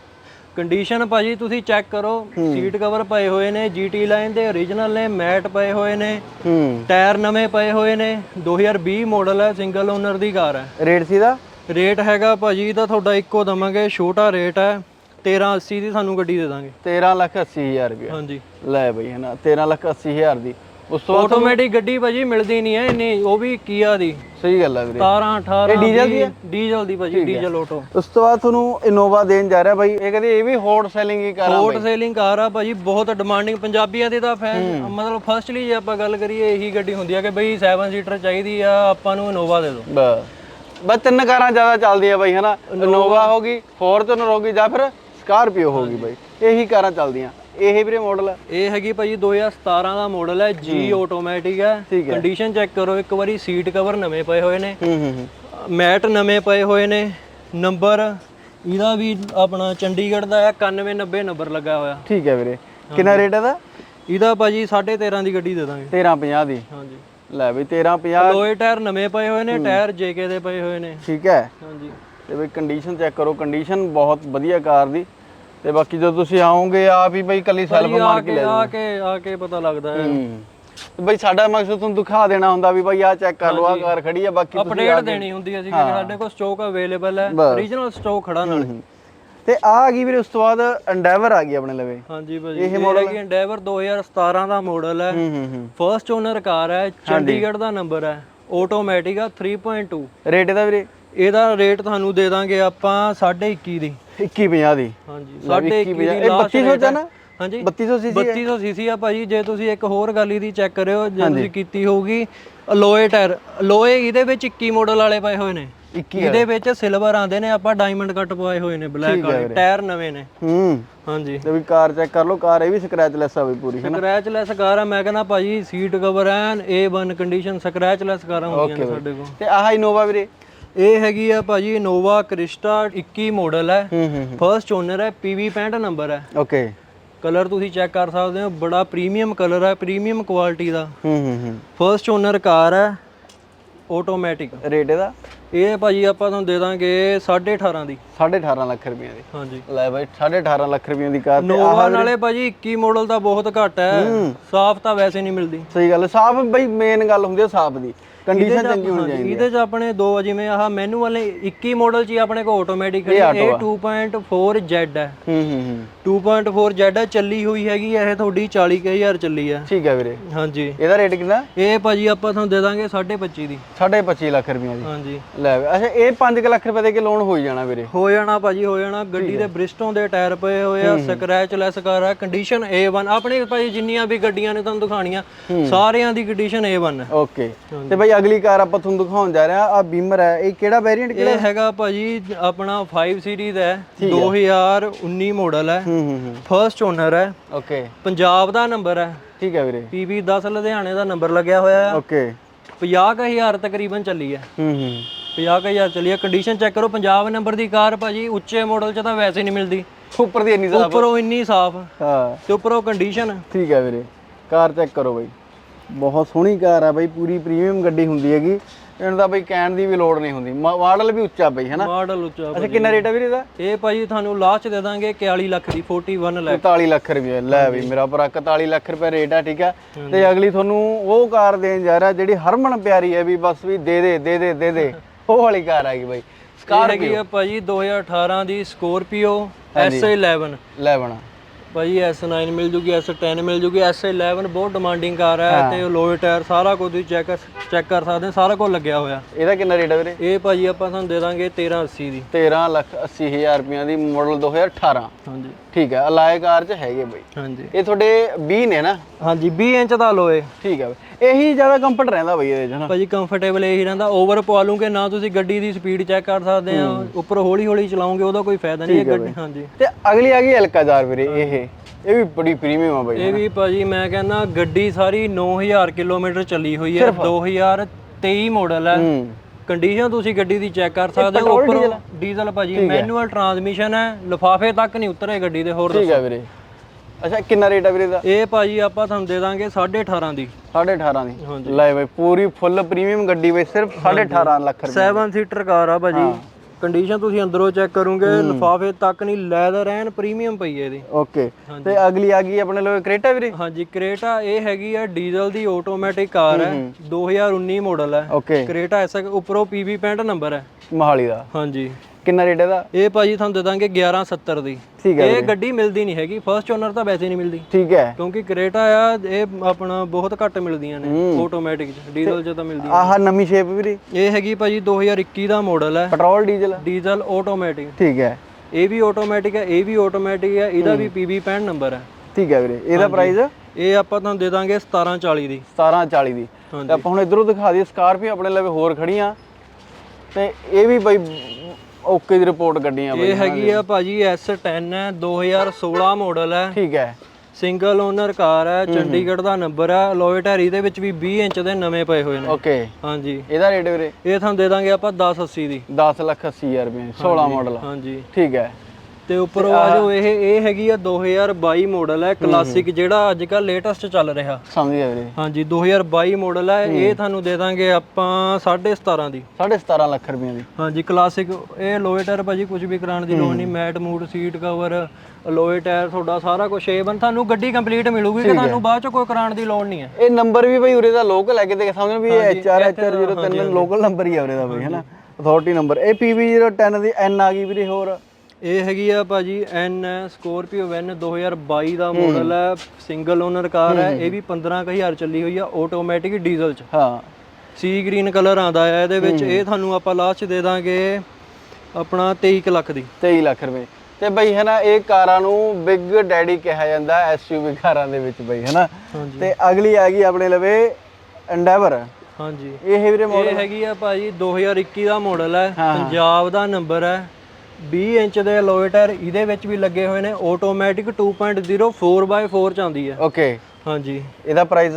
ਕੰਡੀਸ਼ਨ ਭਾਜੀ ਤੁਸੀਂ ਚੈੱਕ ਕਰੋ ਸੀਟ ਕਵਰ ਪਏ ਹੋਏ ਨੇ GT ਲਾਈਨ ਦੇ origignal ਨੇ ਮੈਟ ਪਏ ਹੋਏ ਨੇ ਹੂੰ। ਟਾਇਰ ਨਵੇਂ ਪਏ ਹੋਏ ਨੇ 2020 ਮਾਡਲ ਹੈ ਸਿੰਗਲ ਓਨਰ ਦੀ ਕਾਰ ਹੈ। ਰੇਟ ਸੀ ਦਾ? ਰੇਟ ਹੈਗਾ ਭਾਜੀ ਦਾ ਤੁਹਾਡਾ ਇੱਕੋ ਦਵਾਂਗੇ ਛੋਟਾ ਰੇਟ ਹੈ 1380 ਦੀ ਸਾਨੂੰ ਗੱਡੀ ਦੇ ਦਾਂਗੇ। 13 ਲੱਖ 80 ਹਜ਼ਾਰ ਰੁਪਏ ਹਾਂਜੀ। ਲੈ ਬਈ ਹਨਾ 13 ਲੱਖ 80 ਹਜ਼ਾਰ ਦੀ। ਉਸ ਤੋਂ ਬਾਅਦ ਆਟੋਮੈਟਿਕ ਗੱਡੀ ਭਾਜੀ ਮਿਲਦੀ ਨਹੀਂ ਹੈ ਇੰਨੀ ਉਹ ਵੀ ਕੀਆ ਦੀ। ਸਹੀ ਗੱਲ ਹੈ ਵੀਰੇ। 17 18 ਇਹ ਡੀਜ਼ਲ ਦੀ ਹੈ? ਡੀਜ਼ਲ ਦੀ ਭਾਜੀ ਡੀਜ਼ਲ ਆਟੋ ਉਸ ਤੋਂ ਬਾਅਦ ਤੁਹਾਨੂੰ ਇਨੋਵਾ ਦੇਣ ਜਾ ਰਿਹਾ ਬਾਈ ਇਹ ਕਹਿੰਦੇ ਇਹ ਵੀ ਹੌਟ ਸੈਲਿੰਗ ਹੀ ਕਰਾਂ ਹੋਟ ਸੇਲਿੰਗ ਕਾਰ ਆ ਭਾਜੀ ਬਹੁਤ ਡਿਮਾਂਡਿੰਗ ਪੰਜਾਬੀਆਂ ਦੀ ਤਾਂ ਫੈਨ ਮਤਲਬ ਫਰਸਟਲੀ ਜੇ ਆਪਾਂ ਗੱਲ ਕਰੀਏ ਇਹੀ ਗੱਡੀ ਹੁੰਦੀ ਆ ਕਿ ਬਈ 7 ਸੀਟਰ ਚਾਹੀਦੀ ਆ ਆਪਾਂ ਨੂੰ ਇਨੋਵਾ ਦੇ ਦਿਓ। ਬਸ। ਬਸ ਤਿੰਨ ਕਾਰਾਂ ਜ਼ਿਆਦਾ ਚੱਲਦੀਆਂ ਬਾਈ ਹਨਾ? ਇਨੋਵਾ ਹੋਗੀ ਫੋਰਚੂਨਰ ਹੋਗੀ ਜਾਂ ਫਿਰ ਸਕਾਰਪੀਓ ਹੋਗੀ ਬਾਈ ਇਹੀ ਕਾਰਾਂ ਚੱਲਦੀਆਂ। ਇਹ ਵੀਰੇ ਮਾਡਲ ਹੈ ਇਹ ਹੈਗੀ ਭਾਜੀ 2017 ਦਾ ਮਾਡਲ ਹੈ। ਜੀ ਆਟੋਮੈਟਿਕ ਹੈ ਹੈ। ਕੰਡੀਸ਼ਨ ਚੈੱਕ ਕਰੋ ਇੱਕ ਵਾਰੀ ਸੀਟ ਕਵਰ ਨਵੇਂ ਪਏ ਹੋਏ ਨੇ। ਹੂੰ ਹੂੰ ਹੂੰ। ਮੈਟ ਨਵੇਂ ਪਏ ਹੋਏ ਨੇ। ਨੰਬਰ ਇਹਦਾ ਵੀ ਆਪਣਾ ਚੰਡੀਗੜ੍ਹ ਦਾ ਹੈ 91 90 ਨੰਬਰ ਲੱਗਾ ਹੋਇਆ। ਠੀਕ ਹੈ ਵੀਰੇ। ਕਿੰਨਾ ਰੇਟ ਇਹਦਾ? ਇਹਦਾ ਭਾਜੀ 13.5 ਦੀ ਗੱਡੀ ਦੇ ਦਾਂਗੇ। 1350 ਦੀ। ਹਾਂਜੀ। ਲੈ ਬਈ 1350 ਲੋਏ ਟਾਇਰ ਨਵੇਂ ਪਏ ਹੋਏ ਨੇ ਟਾਇਰ ਜੇਕੇ ਦੇ ਪਏ ਹੋਏ ਨੇ। ਠੀਕ ਹੈ। ਹਾਂਜੀ। ਤੇ ਬਈ ਕੰਡੀਸ਼ਨ ਚੈੱਕ ਕਰੋ। ਕੰਡੀਸ਼ਨ ਬਹੁਤ ਵਧੀਆ ਕਾਰ ਦੀ। ਤੇ ਬਾਕੀ ਜਦੋਂ ਤੁਸੀਂ ਆਓਗੇ ਆਪ ਹੀ ਬਈ ਕੱਲੀ ਸੈਲਫ ਆ ਮਾਰ ਕੇ ਕੇ ਲੈ ਆ ਕੇ ਆ ਕੇ ਪਤਾ ਲੱਗਦਾ ਹੈ। ਹੂੰ। ਬਈ ਸਾਡਾ ਮਕਸਦ ਤੁਹਾਨੂੰ ਦਿਖਾ ਦੇਣਾ ਹੁੰਦਾ ਵੀ ਬਈ ਆ ਚੈੱਕ ਕਰ ਲਓ ਆ ਕਾਰ ਖੜੀ ਆ ਬਾਕੀ ਤੁਸੀਂ ਅਪਡੇਟ ਦੇਣੀ ਹੁੰਦੀ ਹੈ ਅਸੀਂ ਕਿ ਸਾਡੇ ਕੋਲ ਸਟਾਕ ਅਵੇਲੇਬਲ ਹੈ ਬਸ। ਸਟਾਕ ਖੜਾ ਨਾਲ। ਤੇ ਆ ਆ ਗਈ ਵੀਰੇ ਉਸ ਤੋਂ ਬਾਅਦ ਐਂਡੈਵਰ ਆ ਗਈ ਆਪਣੇ ਲਵੇ। ਹਾਂਜੀ ਭਾਜੀ ਇਹ ਹੈਗੀ ਐਂਡੇਵਰ 2017 ਦਾ ਮਾਡਲ ਹੈ। ਹੂੰ ਹੂੰ ਹੂੰ। ਫਰਸਟ ਓਨਰ ਕਾਰ ਹੈ ਚੰਡੀਗੜ੍ਹ ਦਾ ਨੰਬਰ ਹੈ ਆਟੋਮੈਟਿਕ ਆ 3.2 ਰੇਟ ਇਹਦਾ ਵੀਰੇ? ਇਹਦਾ ਰੇਟ ਤੁਹਾਨੂੰ ਦੇ ਦਾਂਗੇ ਆਪਾਂ 21.5 ਦੀ। 2150 ਦੀ। ਹਾਂਜੀ। ਲੈ ਵੀ 21.5 ਦੀ ਇਹ last 3200 ਚ rate ਆ ਨਾ? ਹਾਂਜੀ। 3200 ਸੀਸੀ 3200 ਸੀਸੀ ਆ। ਭਾਜੀ ਜੇ ਤੁਸੀਂ ਇੱਕ ਹੋਰ ਗੱਲ ਇਹਦੀ ਚੈੱਕ ਕਰਿਓ ਜੇ ਤੁਸੀਂ ਕੀਤੀ ਹੋਊਗੀ ਅਲੋਏ ਟਾਇਰ ਅਲੋਏ ਇਹਦੇ ਵਿੱਚ 21 ਮਾਡਲ ਵਾਲੇ ਪਏ ਹੋਏ ਨੇ। 21 ਇਹਦੇ ਵਿੱਚ ਸਿਲਵਰ ਆਂਦੇ ਨੇ ਆਪਾਂ ਡਾਇਮੰਡ ਕੱਟ ਪਵਾਏ ਹੋਏ ਨੇ ਬਲੈਕ ਵਾਲੇ। ਟਾਇਰ ਨਵੇਂ ਨੇ। ਹੂੰ। ਹਾਂਜੀ। ਤੇ ਵੀ ਕਾਰ ਚੈੱਕ ਕਰ ਲਓ ਕਾਰ ਇਹ ਵੀ ਸਕ੍ਰੈਚ ਲੈਸ ਆ ਬਈ ਪੂਰੀ ਸਕ੍ਰੈਚ ਲੈਸ ਕਾਰ ਆ ਮੈਂ ਕਹਿੰਦਾ ਭਾਜੀ ਸੀਟ ਕਵਰ ਐਨ A1 ਕੰਡੀਸ਼ਨ ਸਕ੍ਰੈਚ ਲੈਸ ਕਾਰਾਂ ਹੁੰਦੀਆਂ ਨੇ ਸਾਡੇ ਕੋਲ। ਤੇ ਆਹ ਇਨੋਵਾ ਵੀਰੇ ਇਹ ਹੈਗੀ ਆ ਭਾਜੀ ਇਨੋਵਾ ਕ੍ਰਿਸਟਾ 21 ਮਾਡਲ ਹੈ। ਫਰਸਟ ਓਨਰ ਹੈ। PV 65 ਨੰਬਰ ਹੈ। ਓਕੇ ਕਲਰ ਤੁਸੀਂ ਚੈੱਕ ਕਰ ਸਕਦੇ ਹੋ ਬੜਾ ਪ੍ਰੀਮੀਅਮ ਕਲਰ ਹੈ ਪ੍ਰੀਮੀਅਮ ਕੁਆਲਿਟੀ ਦਾ। ਹੂੰ ਹੂੰ ਹੂੰ। ਫਰਸਟ ਓਨਰ ਕਾਰ ਹੈ ਆਟੋਮੈਟਿਕ ਰੇਟ ਇਹਦਾ? ਇਹ ਭਾਜੀ ਆਪਾਂ ਤੁਹਾਨੂੰ ਦੇ ਦਾਂਗੇ 18.5 ਦੀ। 18.5 ਲੱਖ ਰੁਪਏ ਦੀ। ਹਾਂਜੀ। ਲੈ ਬਾਈ 18.5 ਲੱਖ ਰੁਪਏ ਦੀ ਕਾਰ ਤੇ ਨੋਵਾ ਨਾਲੇ ਭਾਜੀ 21 ਮਾਡਲ ਤਾਂ ਬਹੁਤ ਘੱਟ ਹੈ। ਸਾਫ਼ ਤਾਂ ਵੈਸੇ ਨਹੀਂ ਮਿਲਦੀ। ਸਹੀ ਗੱਲ ਸਾਫ਼ ਬਈ ਮੇਨ ਗੱਲ ਹੁੰਦੀ ਹੈ ਸਾਫ਼ ਦੀ। ਕੰਡੀਸ਼ਨ ਚੰਗੀ ਹੋਣੀ ਚਾਹੀਦੀ ਇਹਦੇ ਚ ਆਪਣੇ ਦੋ ਜਿਵੇਂ ਆਹ ਮੈਨੂੰ ਵਾਲੇ 21 ਮਾਡਲ ਚ ਹੀ ਆਪਣੇ ਕੋਲ ਆਟੋਮੈਟਿਕ ਹੈ ਇਹ 2.4 Z ਹੈ। ਹੂੰ ਹੂੰ ਹੂੰ। 2.4 Z ਹੈ ਚੱਲੀ ਹੋਈ ਹੈਗੀ ਹੈ ਇਹ ਤੁਹਾਡੀ 40000 ਚੱਲੀ ਹੈ। ਠੀਕ ਹੈ ਵੀਰੇ। ਹਾਂਜੀ। ਇਹਦਾ ਰੇਟ ਕਿੰਨਾ? ਇਹ ਭਾਜੀ ਆਪਾਂ ਤੁਹਾਨੂੰ ਦੇ ਦਾਂਗੇ 25.5 ਦੀ। 25 ਲੱਖ ਰੁਪਏ ਦੀ ਹਾਂਜੀ। ਲੈ ਵੀ, ਅੱਛਾ ਇਹ 5 ਲੱਖ ਰੁਪਏ ਦੇ ਕੇ ਲੋਨ ਹੋ ਹੀ ਜਾਣਾ ਵੀਰੇ। ਹੋ ਜਾਣਾ ਭਾਜੀ ਹੋ ਜਾਣਾ। ਗੱਡੀ ਦੇ ਬ੍ਰਿਸਟੋਂ ਦੇ ਟਾਇਰ ਪਏ ਹੋਏ ਆ ਸਕ੍ਰੈਚ ਲੈਸ ਕਾਰ ਆ ਕੰਡੀਸ਼ਨ A1 ਆਪਣੇ ਭਾਜੀ ਜਿੰਨੀਆਂ ਵੀ ਗੱਡੀਆਂ ਨੇ ਤੁਹਾਨੂੰ ਦਿਖਾਣੀਆਂ ਸਾਰਿਆਂ ਦੀ ਕੰਡੀਸ਼ਨ A1 ਹੈ। ਓਕੇ ਤੇ ਬਈ ਅਗਲੀ ਕਾਰ ਆਪਾਂ ਤੁਹਾਨੂੰ ਦਿਖਾਉਣ ਜਾ ਰਹੇ ਆ ਆ ਬੀਮਰ ਹੈ। ਇਹ ਕਿਹੜਾ ਵੇਰੀਐਂਟ ਕਿਹੜਾ? ਇਹ ਹੈਗਾ ਭਾਜੀ ਆਪਣਾ 5 ਸੀਰੀਜ਼ ਹੈ 2019 ਮਾਡਲ ਹੈ। ਫਰਸਟ ਓਨਰ ਹੈ। ਓਕੇ ਪੰਜਾਬ ਦਾ ਨੰਬਰ ਹੈ। ਠੀਕ ਹੈ ਵੀਰੇ। PB 10 ਲੁਧਿਆਣੇ ਦਾ ਨੰਬਰ ਲੱਗਿਆ ਹੋਇਆ ਹੈ। ਓਕੇ 50000 ਤਕਰੀਬਨ ਚੱਲੀ ਹੈ। ਹੂੰ ਹੂੰ। 50000 ਚੱਲੀ ਹੈ। ਕੰਡੀਸ਼ਨ ਚੈੱਕ ਕਰੋ ਪੰਜਾਬ ਨੰਬਰ ਦੀ ਕਾਰ ਭਾਜੀ ਉੱਚੇ ਮਾਡਲ 'ਚ ਤਾਂ ਵੈਸੇ ਨਹੀਂ ਮਿਲਦੀ। ਉੱਪਰ ਦੀ ਇੰਨੀ ਸਾਫ਼ ਉੱਪਰੋਂ ਇੰਨੀ ਸਾਫ਼ ਹਾਂ। ਤੇ ਉੱਪਰੋਂ ਕੰਡੀਸ਼ਨ ਠੀਕ ਹੈ ਵੀਰੇ। ਕਾਰ ਚੈੱਕ ਕਰੋ ਬਈ। ਬਹੁਤ ਸੋਹਣੀ ਕਾਰ ਆ ਬਈ ਪੂਰੀ ਪ੍ਰੀਮੀਅਮ ਗੱਡੀ ਹੁੰਦੀ ਹੈਗੀ। ਇਹਨਾਂ ਦਾ ਬਈ ਕਹਿਣ ਦੀ ਵੀ ਲੋੜ ਨਹੀਂ ਹੁੰਦੀ। ਮਾਡਲ ਵੀ ਉੱਚਾ ਬਈ ਹੈਨਾ ਮਾਡਲ ਉੱਚਾ ਅੱਛਾ ਕਿੰਨਾ ਰੇਟ ਹੈ ਵੀਰੇ ਇਹਦਾ? ਇਹ ਭਾਜੀ ਤੁਹਾਨੂੰ ਲਾਸਟ ਦੇ ਦਾਂਗੇ 41 ਲੱਖ ਦੀ 41 ਲੱਖ। 41 ਲੱਖ ਰੁਪਏ। ਲੈ ਵੀ ਮੇਰਾ ਭਰਾ 41 ਲੱਖ ਰੁਪਏ ਰੇਟ ਆ ਠੀਕ ਆ? ਤੇ ਅਗਲੀ ਤੁਹਾਨੂੰ ਉਹ ਕਾਰ ਦੇਣ ਜਾ ਰਿਹਾ ਜਿਹੜੀ ਹਰਮਨ ਪਿਆਰੀ ਹੈ ਵੀ ਬਸ ਵੀ ਦੇ ਦੇ ਦੇ ਦੇ ਦੇ ਦੇ। ਉਹ ਵਾਲੀ ਕਾਰ ਆਏਗੀ ਬਈ। ਇਹ ਹੈਗੀ ਆ ਭਾਜੀ 2018 ਦੀ ਸਕੋਰਪੀਓ S11 ਲੈ ਬਣਾ ਭਾਜੀ S9 ਮਿਲ ਜੂਗੀ S10 ਮਿਲ ਜੂਗੀ S11 ਬਹੁਤ ਡਿਮਾਂਡਿੰਗ ਕਾਰ ਹੈ ਤੇ ਲੋਏ ਟਾਇਰ ਸਾਰਾ ਕੁਝ ਤੁਸੀਂ ਚੈੱਕ ਚੈੱਕ ਕਰ ਸਕਦੇ ਹੋ ਸਾਰਾ ਕੁਝ ਲੱਗਿਆ ਹੋਇਆ। ਇਹਦਾ ਕਿੰਨਾ ਰੇਟ ਹੈ ਵੀਰੇ? ਇਹ ਭਾਜੀ ਆਪਾਂ ਤੁਹਾਨੂੰ ਦੇ ਦਾਂਗੇ 1380 ਦੀ। 13 ਲੱਖ 80 ਹਜ਼ਾਰ ਰੁਪਈਆਂ ਦੀ ਮਾਡਲ 2018 ਹਾਂਜੀ। ਠੀਕ ਹੈ ਅਲਾਏ ਕਾਰ ਚ ਹੈਗੇ ਬਈ। ਹਾਂਜੀ। ਇਹ ਤੁਹਾਡੇ 20 ਨੇ ਨਾ? ਹਾਂਜੀ 20 ਇੰਚ ਦਾ ਲੋਏ ਠੀਕ ਹੈ। ਇਹੀ ਜ਼ਿਆਦਾ ਕੰਫਰਟ ਰਹਿੰਦਾ ਬਈ ਇਹਦੇ ਚ ਨਾ ਭਾਜੀ ਕੰਫਰਟੇਬਲ ਇਹੀ ਰਹਿੰਦਾ। ਓਵਰ ਪਵਾ ਲੂਗੇ ਨਾ ਤੁਸੀਂ ਗੱਡੀ ਦੀ ਸਪੀਡ ਚੈੱਕ ਕਰ ਸਕਦੇ ਆ। ਉੱਪਰ ਹੌਲੀ ਹੌਲੀ ਚਲਾਓਗੇ ਉਹਦਾ ਕੋਈ ਫਾਇਦਾ ਨਹੀਂ ਇਹ ਗੱਡੀ ਹਾਂਜੀ। ਤੇ ਅਗਲੀ ਆ ਗਈ ਅਲਕਾਜ਼ਾਰ ਵੀਰੇ ਇਹ। ਇਹ ਵੀ ਬੜੀ ਪ੍ਰੀਮੀਅਮ ਆ ਬਈ ਇਹ ਵੀ ਭਾਜੀ ਮੈਂ ਕਹਿੰਦਾ ਗੱਡੀ ਸਾਰੀ 9000 ਕਿਲੋਮੀਟਰ ਚੱਲੀ ਹੋਈ ਹੈ। 2023 ਮਾਡਲ ਹੈ। ਹੂੰ। ਕੰਡੀਸ਼ਨ ਤੁਸੀਂ ਗੱਡੀ ਦੀ ਚੈੱਕ ਕਰ ਸਕਦੇ ਹੋ। ਉੱਪਰ ਡੀਜ਼ਲ ਭਾਜੀ ਮੈਨੂਅਲ ਟਰਾਂਸਮਿਸ਼ਨ ਹੈ। ਲਫਾਫੇ ਤੱਕ ਨਹੀਂ ਉਤਰੇ ਗੱਡੀ ਦੇ ਹੋਰ ਠੀਕ ਹੈ ਵੀਰੇ। ਅੱਛਾ ਕਿੰਨਾ ਰੇਟ ਹੈ ਵੀਰੇ ਦਾ ਇਹ ਭਾਜੀ ਆਪਾਂ ਤੁਹਾਨੂੰ ਦੇ ਦਾਂਗੇ 18.5 ਦੀ। 18.5 ਦੀ? ਲੈ ਬਈ ਪੂਰੀ ਫੁੱਲ ਪ੍ਰੀਮੀਅਮ ਗੱਡੀ ਬਈ ਸਿਰਫ 18.5 ਲੱਖ ਰੁਪਏ 7 ਸੀਟਰ ਕਾਰ ਆ ਭਾਜੀ। ਕੰਡੀਸ਼ਨ ਤੁਸੀਂ ਅੰਦਰੋਂ ਚੈੱਕ ਕਰੋਗੇ ਲਫਾਫੇ ਤੱਕ ਨਹੀਂ ਲੈਦਰ ਐਨ ਪ੍ਰੀਮੀਅਮ ਪਈ ਹੈ ਇਹਦੀ। ਓਕੇ ਤੇ ਅਗਲੀ ਆ ਗਈ ਆਪਣੇ ਲੋਕ ਕ੍ਰੇਟਾ ਵੀਰੇ? ਹਾਂਜੀ ਕ੍ਰੇਟਾ ਇਹ ਹੈਗੀ ਆ ਡੀਜ਼ਲ ਦੀ ਆਟੋਮੈਟਿਕ ਕਾਰ ਹੈ 2019 ਮਾਡਲ ਹੈ ਕ੍ਰੇਟਾ ਐਸਾ ਉੱਪਰੋਂ ਪੀਬੀ 65 ਨੰਬਰ ਹੈ ਮੋਹਾਲੀ ਦਾ। ਹਾਂਜੀ। ਕਿੰਨਾ ਰੇਟ ਇਹਦਾ? ਇਹ ਭਾਜੀ ਤੁਹਾਨੂੰ ਦੇ ਦਾਂਗੇ 1170 ਦੀ। ਠੀਕ ਹੈ ਇਹ ਗੱਡੀ ਮਿਲਦੀ ਨਹੀਂ ਹੈਗੀ। ਫਰਸਟ ਓਨਰ ਤਾਂ ਵੈਸੇ ਨਹੀਂ ਮਿਲਦੀ। ਠੀਕ ਹੈ। ਕਿਉਂਕਿ ਕ੍ਰੇਟਾ ਆ ਇਹ ਆਪਣਾ ਬਹੁਤ ਘੱਟ ਮਿਲਦੀਆਂ ਨੇ। ਆਟੋਮੈਟਿਕ ਚ ਡੀਜ਼ਲ ਚ ਤਾਂ ਮਿਲਦੀ ਆਹ ਨਵੀਂ ਸ਼ੇਪ ਵੀਰੇ। ਇਹ ਹੈਗੀ ਭਾਜੀ 2021 ਦਾ ਮਾਡਲ ਹੈ। ਪੈਟਰੋਲ ਡੀਜ਼ਲ ਡੀਜ਼ਲ ਆਟੋਮੈਟਿਕ ਠੀਕ ਹੈ। ਇਹ ਵੀ ਆਟੋਮੈਟਿਕ ਹੈ ਇਹ ਵੀ ਆਟੋਮੈਟਿਕ ਹੈ। ਇਹਦਾ ਵੀ ਪੀਬੀ 65 ਨੰਬਰ ਹੈ। ਠੀਕ ਹੈ ਵੀਰੇ। ਇਹਦਾ ਪ੍ਰਾਈਸ ਇਹ ਆਪਾਂ ਤੁਹਾਨੂੰ ਦੇ ਦਾਂਗੇ 1740 ਦੀ। 1740 ਦੀ। ਤੇ ਆਪਾਂ ਹੁਣ ਇਧਰੋਂ ਦਿਖਾ ਦਈਏ ਸਕਾਰਪੀਓ ਆਪਣੇ ਲਵੇ ਹੋਰ ਖੜੀਆਂ। ਤੇ ਇਹ ਵੀ ਬਈ ਓਕੇ ਦੀ ਰਿਪੋਰਟ ਗੱਡੀਆਂ ਬਈ ਇਹ ਹੈਗੀ ਆ ਭਾਜੀ S10 ਹੈ 2016 ਮਾਡਲ ਹੈ। ਠੀਕ ਹੈ। ਸਿੰਗਲ ਓਨਰ ਕਾਰ ਹੈ ਚੰਡੀਗੜ੍ਹ ਦਾ ਨੰਬਰ ਹੈ ਲੋਏ ਟੈਰੀ ਦੇ ਵਿੱਚ ਵੀ 20 ਇੰਚ ਦੇ ਨਵੇਂ ਪਏ ਹੋਏ ਨੇ। ਓਕੇ। ਹਾਂਜੀ। ਇਹਦਾ ਰੇਟ ਵੀਰੇ? ਇਹ ਤੁਹਾਨੂੰ ਦੇ ਦਾਂਗੇ ਆਪਾਂ 1080 ਦੀ। 10 ਲੱਖ 80 ਹਜ਼ਾਰ ਰੁਪਏ 16 ਮਾਡਲ ਹਾਂਜੀ। ਠੀਕ ਹੈ। ਤੇ ਉੱਪਰੋਂ ਆ ਜੋ ਇਹ ਇਹ ਹੈਗੀ ਆ 2022 ਮਾਡਲ ਹੈ ਕਲਾਸਿਕ ਜਿਹੜਾ ਅੱਜ ਕੱਲ ਲੇਟੈਸਟ ਚੱਲ ਰਿਹਾ। ਸਮਝ ਗਿਆ ਵੀਰੇ। ਹਾਂਜੀ 2022 ਮਾਡਲ ਹੈ ਇਹ ਤੁਹਾਨੂੰ ਦੇ ਦਾਂਗੇ ਆਪਾਂ 17.5 ਦੀ। 17.5 ਲੱਖ ਰੁਪਏ ਦੀ। ਹਾਂਜੀ ਕਲਾਸਿਕ ਇਹ ਲੋਏ ਟਾਇਰ ਭਾਜੀ ਕੁਝ ਵੀ ਕਰਾਉਣ ਦੀ ਲੋੜ ਨਹੀਂ ਮੈਟ ਮੂਡ ਸੀਟ ਕਵਰ ਲੋਏ ਟਾਇਰ ਤੁਹਾਡਾ ਸਾਰਾ ਕੁਝ ਏ ਬਨ ਤੁਹਾਨੂੰ ਗੱਡੀ ਕੰਪਲੀਟ ਮਿਲੂਗੀ ਕਿ ਤੁਹਾਨੂੰ ਬਾਅਦ ਚ ਕੋਈ ਕਰਾਉਣ ਦੀ ਲੋੜ ਨਹੀਂ ਹੈ। ਇਹ ਨੰਬਰ ਵੀ ਬਈ ਉਰੇ ਦਾ ਲੋਕਲ ਹੈ ਕਿਤੇ ਸਮਝ ਵੀ ਇਹ HR HR03 ਲੋਕਲ ਨੰਬਰ ਹੀ ਆ ਉਰੇ ਦਾ ਬਈ ਹੈਨਾ? ਅਥਾਰਟੀ ਨੰਬਰ ਇਹ PV010 ਦੀ N ਆ ਗਈ ਵੀਰੇ ਹੋਰ। ਇਹ ਹੈਗੀ ਆ ਭਾਜੀ ਐਨ ਸਕੋਰਪੀਓ ਵੈਨ 2022 ਦਾ ਮਾਡਲ ਹੈ ਸਿੰਗਲ ਓਨਰ ਕਾਰ ਹੈ। ਇਹ ਵੀ 15000 ਚੱਲੀ ਹੋਈ ਆ ਆਟੋਮੈਟਿਕ ਡੀਜ਼ਲ ਚ। ਹਾਂ। ਸੀ ਗ੍ਰੀਨ ਕਲਰ ਆਂਦਾ ਹੈ ਇਹਦੇ ਵਿੱਚ ਇਹ ਤੁਹਾਨੂੰ ਆਪਾਂ ਲਾਸਟ ਚ ਦੇ ਦਾਂਗੇ ਆਪਣਾ 23 ਕੁ ਲੱਖ ਦੀ। 23 ਲੱਖ ਰੁਪਏ। ਤੇ ਬਈ ਹੈ ਨਾ ਇਹ ਕਾਰਾਂ ਨੂੰ ਬਿਗ ਡੈਡੀ ਕਿਹਾ ਜਾਂਦਾ ਐਸਯੂਵੀ ਕਾਰਾਂ ਦੇ ਵਿੱਚ ਬਈ ਹੈ ਨਾ ਤੇ ਅਗਲੀ ਆ ਗਈ ਆਪਣੇ ਲਵੇ ਐਂਡੈਵਰ ਹਾਂਜੀ। ਇਹ ਵੀਰੇ ਇਹ ਹੈਗੀ ਆ ਭਾਜੀ 2021 ਦਾ ਮਾਡਲ ਹੈ ਪੰਜਾਬ ਦਾ ਨੰਬਰ ਹੈ 20 ਇੰਚ ਦੇ ਲੋਏ ਟਾਇਰ ਇਹਦੇ ਵਿੱਚ ਵੀ ਲੱਗੇ ਹੋਏ ਨੇ ਆਟੋਮੈਟਿਕ 2.0 4x4 ਚ ਆਉਂਦੀ ਹੈ। ਓਕੇ ਹਾਂਜੀ। ਇਹਦਾ ਪ੍ਰਾਈਸ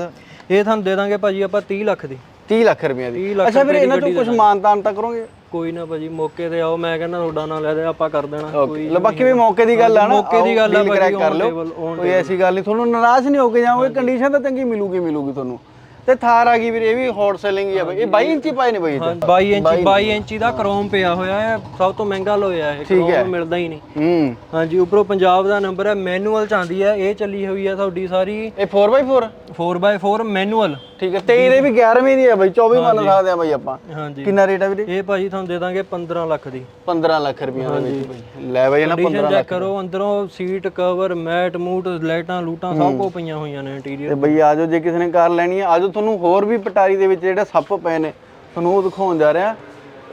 ਇਹ ਤੁਹਾਨੂੰ ਦੇ ਦਾਂਗੇ ਭਾਜੀ ਆਪਾਂ 30 ਲੱਖ ਦੀ। 30 ਲੱਖ ਰੁਪਏ ਦੀ। 30 ਲੱਖ ਅੱਛਾ ਵੀਰੇ ਇਹਨਾਂ ਤੋਂ ਕੁਝ ਮਾਨਤਾਨ ਤਾਂ ਕਰੋਗੇ? ਕੋਈ ਨਾ ਭਾਜੀ ਮੌਕੇ ਤੇ ਆਓ ਮੈਂ ਕਹਿੰਦਾ ਤੁਹਾਡਾ ਨਾਂ ਲੈ ਦੇ ਆਪਾਂ ਕਰ ਦੇਣਾ ਓਕੇ ਲੈ ਬਾਕੀ ਵੀ ਮੌਕੇ ਦੀ ਗੱਲ ਆ ਨਾ ਮੌਕੇ ਦੀ ਗੱਲ ਆ ਭਾਜੀ, ਕਰ ਲਿਓ। ਕੋਈ ਐਸੀ ਗੱਲ ਨਹੀਂ ਤੁਹਾਨੂੰ ਨਾਰਾਜ਼ ਨਹੀਂ ਹੋ ਕੇ ਜਾਓਗੇ ਕੰਡੀਸ਼ਨ ਤਾਂ ਚੰਗੀ ਮਿਲੂਗੀ ਮਿਲੂਗੀ ਤੁਹਾਨੂੰ। ਤੇ ਥਾਰ ਆ ਗਈ ਵੀਰੇ ਇਹ ਵੀ ਹੌਟ ਸੈਲਿੰਗ ਹੀ ਆ ਬਈ। ਇਹ 22 ਇੰਚੀ ਪਾਏ ਨੇ ਬਈ ਇਹ 'ਚ। 22 ਇੰਚ 22 ਇੰਚੀ। ਦਾ ਕ੍ਰੋਮ ਪਿਆ ਹੋਇਆ ਹੈ ਸਭ ਤੋਂ ਮਹਿੰਗਾ ਲੋਇਆ ਹੈ। ਕ੍ਰੋਮ ਮਿਲਦਾ ਹੀ ਨਹੀਂ। ਹੂੰ। ਹਾਂਜੀ ਉੱਪਰੋਂ ਪੰਜਾਬ ਦਾ ਨੰਬਰ ਹੈ ਮੈਨੂਅਲ ਚ ਆਂਦੀ ਹੈ ਇਹ ਚੱਲੀ ਹੋਈ ਹੈ ਤੁਹਾਡੀ ਸਾਰੀ ਇਹ 4x4 4x4 ਮੈਨੂਅਲ ਠੀਕ ਹੈ ਤੇ ਇਹਦੇ ਵੀ 11ਵੀਂ ਦੀ ਆ ਬਈ 24 ਮੰਨ ਸਕਦੇ ਆ ਬਈ ਆਪਾਂ। ਹਾਂਜੀ। ਕਿੰਨਾ ਰੇਟ ਆ ਵੀਰੇ? ਇਹ ਭਾਜੀ ਤੁਹਾਨੂੰ ਦੇ ਦਾਂਗੇ 15 ਲੱਖ ਦੀ। 15 ਲੱਖ ਰੁਪਈਆ ਦੇ ਵਿੱਚ ਲੈ ਬਈ ਨਾ 15 ਕੰਡੀਸ਼ਨ ਚੈੱਕ ਕਰੋ ਅੰਦਰੋਂ ਸੀਟ ਕਵਰ ਮੈਟ ਮੂਟ ਲਾਈਟਾਂ ਲੂਟਾਂ ਸਭ ਕੁਝ ਪਈਆਂ ਹੋਈਆਂ ਨੇ ਇੰਟੀਰੀਅਰ ਤੇ ਬਈ ਆਜੋ ਜੇ ਕਿਸੇ ਨੇ ਕਾਰ ਲੈਣੀ ਹੈ ਆਜੋ ਤੁਹਾਨੂੰ ਹੋਰ ਵੀ ਪਟਾਰੀ ਦੇ ਵਿੱਚ ਜਿਹੜੇ ਸੱਪ ਪਏ ਨੇ ਤੁਹਾਨੂੰ ਉਹ ਦਿਖਾਉਣ ਜਾ ਰਿਹਾ।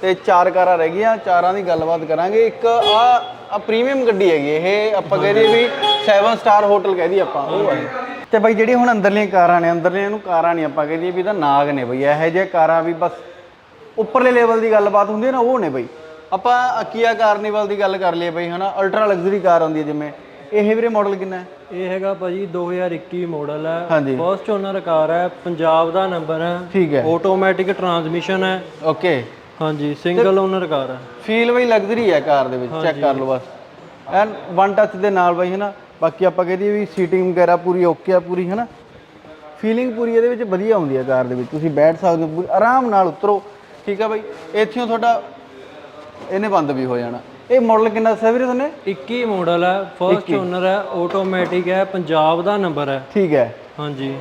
ਤੇ ਚਾਰ ਕਾਰਾਂ ਰਹਿ ਗਈਆਂ ਚਾਰਾਂ ਦੀ ਗੱਲਬਾਤ ਕਰਾਂਗੇ। ਇੱਕ ਆ ਆ ਪ੍ਰੀਮੀਅਮ ਗੱਡੀ ਹੈਗੀ ਇਹ ਆਪਾਂ ਕਹਿੰਦੇ ਵੀ 7 ਸਟਾਰ ਹੋਟਲ ਕਹਦੀ ਆਪਾਂ ਉਹ ਹੈ ਤੇ ਬਈ ਜਿਹੜੀ ਹੁਣ ਅੰਦਰਲੀਆਂ ਕਾਰਾਂ ਨੇ ਅੰਦਰਲੀਆਂ ਨੂੰ ਕਾਰਾਂ ਨਹੀਂ ਆਪਾਂ ਕਹਿੰਦੇ ਵੀ ਤਾਂ ਨਾਗ ਨੇ ਬਈ ਇਹੋ ਜਿਹੇ ਕਾਰਾਂ ਵੀ ਬਸ ਉੱਪਰਲੇ ਲੈਵਲ ਦੀ ਗੱਲਬਾਤ ਹੁੰਦੀ ਹੈ ਨਾ ਉਹ ਨੇ ਬਈ। ਆਪਾਂ ਕੀਆ ਕਾਰਨੀਵਲ ਦੀ ਗੱਲ ਕਰ ਲਈਏ ਬਈ ਹਨਾ ਅਲਟਰਾ ਲਗਜ਼ਰੀ ਕਾਰ ਆਉਂਦੀ ਹੈ ਜਿਵੇਂ। ਇਹ ਵੀਰੇ ਮਾਡਲ ਕਿੰਨਾ ਹੈ? ਇਹ ਹੈਗਾ ਭਾਜੀ 2021 ਮਾਡਲ ਹੈ। ਫਸਟ ਓਨਰ ਕਾਰ ਹੈ ਪੰਜਾਬ ਦਾ ਨੰਬਰ ਹੈ। ਠੀਕ ਹੈ। ਆਟੋਮੈਟਿਕ ਟਰਾਂਸਮਿਸ਼ਨ ਹੈ। ਓਕੇ ਹਾਂਜੀ ਸਿੰਗਲ ਓਨਰ ਕਾਰ ਹੈ। ਫੀਲ ਬਈ ਲਗਜ਼ਰੀ ਹੈ ਕਾਰ ਦੇ ਵਿੱਚ ਚੈੱਕ ਕਰ ਲਓ ਬਸ। ਐਨ ਵਨ ਟੱਚ ਦੇ ਨਾਲ ਬਈ ਹਨਾ। ਬਾਕੀ ਆਪਾਂ ਕਹਦੇ ਵੀ ਸੀਟਿੰਗ ਵਗੈਰਾ ਪੂਰੀ ਓਕੇ ਆ ਪੂਰੀ ਹਨਾ? ਫੀਲਿੰਗ ਪੂਰੀ ਇਹਦੇ ਵਿੱਚ ਵਧੀਆ ਆਉਂਦੀ ਹੈ ਕਾਰ ਦੇ ਵਿੱਚ। ਤੁਸੀਂ ਬੈਠ ਸਕਦੇ ਹੋ ਆਰਾਮ ਨਾਲ ਉਤਰੋ। ਠੀਕ ਆ ਬਾਈ? ਇੱਥੋਂ ਤੁਹਾਡਾ ਇਹਨੇ ਬੰਦ ਵੀ ਹੋ ਜਾਣਾ। ਇਹ ਮਾਡਲ ਕਿੰਨਾ ਦੱਸਿਆ ਵੀਰੇ ਤੁਹਾਨੂੰ? 21 ਮਾਡਲ ਹੈ ਫਰਸਟ ਓਨਰ ਹੈ ਆਟੋਮੈਟਿਕ ਹੈ ਪੰਜਾਬ ਦਾ ਨੰਬਰ ਹੈ ਠੀਕ ਹੈ ਹਾਂਜੀ।